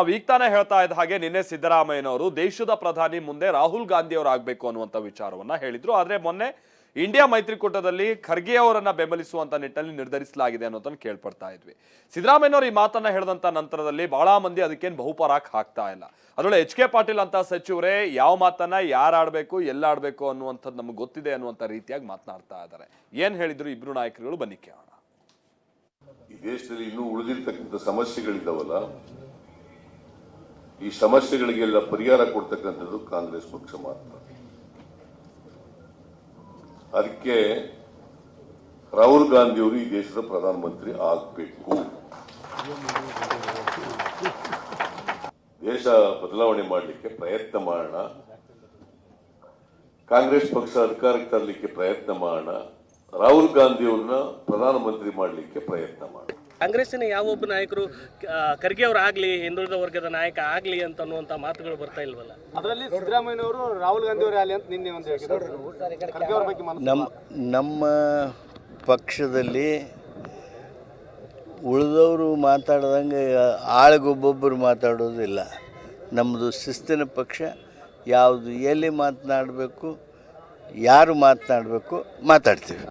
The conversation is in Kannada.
ನಾವು ತಾನೇ ಹೇಳ್ತಾ ಇದ್ದ ಹಾಗೆ ನಿನ್ನೆ ಸಿದ್ದರಾಮಯ್ಯನವರು ದೇಶದ ಪ್ರಧಾನಿ ಮುಂದೆ ರಾಹುಲ್ ಗಾಂಧಿ ಅವರು ಆಗಬೇಕು ಅನ್ನುವಂಥ ವಿಚಾರವನ್ನ ಹೇಳಿದ್ರು. ಆದ್ರೆ ಮೊನ್ನೆ ಇಂಡಿಯಾ ಮೈತ್ರಿಕೂಟದಲ್ಲಿ ಖರ್ಗೆ ಅವರನ್ನ ಬೆಂಬಲಿಸುವಂತ ನಿಟ್ಟಿನಲ್ಲಿ ನಿರ್ಧರಿಸಲಾಗಿದೆ ಅನ್ನೋದನ್ನ ಕೇಳ್ಪಡ್ತಾ ಇದ್ವಿ. ಸಿದ್ದರಾಮಯ್ಯನವರು ಈ ಮಾತನ್ನ ಹೇಳಿದಂತ ನಂತರದಲ್ಲಿ ಬಹಳ ಮಂದಿ ಅದಕ್ಕೇನು ಬಹುಪರಾಕ್ ಹಾಕ್ತಾ ಇಲ್ಲ. ಅದರೊಳಗೆ ಎಚ್ ಕೆ ಪಾಟೀಲ್ ಅಂತ ಸಚಿವರೇ ಯಾವ ಮಾತನ್ನ ಯಾರು ಆಡ್ಬೇಕು ಎಲ್ಲ ಆಡ್ಬೇಕು ಅನ್ನುವಂಥದ್ದು ನಮ್ಗೆ ಗೊತ್ತಿದೆ ಅನ್ನುವಂಥ ರೀತಿಯಾಗಿ ಮಾತನಾಡ್ತಾ ಇದ್ದಾರೆ. ಏನ್ ಹೇಳಿದ್ರು ಇಬ್ರು ನಾಯಕರುಗಳು? ಬನ್ನಿ ಕೇಳೋಣ. ಈ ದೇಶದಲ್ಲಿ ಇನ್ನೂ ಉಳಿದಿರ್ತಕ್ಕಂಥ ಸಮಸ್ಯೆಗಳಿದ್ದಾವಲ್ಲ ಈ ಸಮಸ್ಯೆಗಳಿಗೆಲ್ಲ ಪರಿಹಾರ ಕೊಡ್ತಕ್ಕಂಥದ್ದು ಕಾಂಗ್ರೆಸ್ ಪಕ್ಷ ಮಾತ್ರ. ಅದಕ್ಕೆ ರಾಹುಲ್ ಗಾಂಧಿ ಅವರು ಈ ದೇಶದ ಪ್ರಧಾನಮಂತ್ರಿ ಆಗಬೇಕು. ದೇಶ ಬದಲಾವಣೆ ಮಾಡಲಿಕ್ಕೆ ಪ್ರಯತ್ನ ಮಾಡೋಣ. ಕಾಂಗ್ರೆಸ್ ಪಕ್ಷ ಅಧಿಕಾರಕ್ಕೆ ತರಲಿಕ್ಕೆ ಪ್ರಯತ್ನ ಮಾಡೋಣ. ರಾಹುಲ್ ಗಾಂಧಿ ಅವ್ರನ್ನ ಪ್ರಧಾನಮಂತ್ರಿ ಮಾಡಲಿಕ್ಕೆ ಪ್ರಯತ್ನ ಮಾಡಿ. ಕಾಂಗ್ರೆಸ್ಸಿನ ಯಾವೊಬ್ಬ ನಾಯಕರು ಖರ್ಗೆ ಅವರು ಆಗ್ಲಿ ಹಿಂದುಳಿದ ವರ್ಗದ ನಾಯಕ ಆಗ್ಲಿ ಅಂತ ಅನ್ನುವಂತ ಮಾತುಗಳು ಬರ್ತಾ ಇಲ್ವಲ್ಲ? ಅದರಲ್ಲಿ ಸಿದ್ದರಾಮಯ್ಯನವರು ರಾಹುಲ್ ಗಾಂಧಿ ಅವರೇ ಆಗಲಿ ಅಂತ ನಿನ್ನೆ ಒಂದು ಖರ್ಗೆ ಅವ್ರ ಬಗ್ಗೆ ನಮ್ಮ ನಮ್ಮ ಪಕ್ಷದಲ್ಲಿ ಉಳಿದವರು ಮಾತಾಡ್ದಂಗೆ ಆಳಿಗೊಬ್ಬೊಬ್ಬರು ಮಾತಾಡೋದಿಲ್ಲ. ನಮ್ಮದು ಶಿಸ್ತಿನ ಪಕ್ಷ ಯಾವುದು ಎಲ್ಲಿ ಮಾತನಾಡಬೇಕು ಯಾರು ಮಾತನಾಡಬೇಕು ಮಾತಾಡ್ತೀವಿ.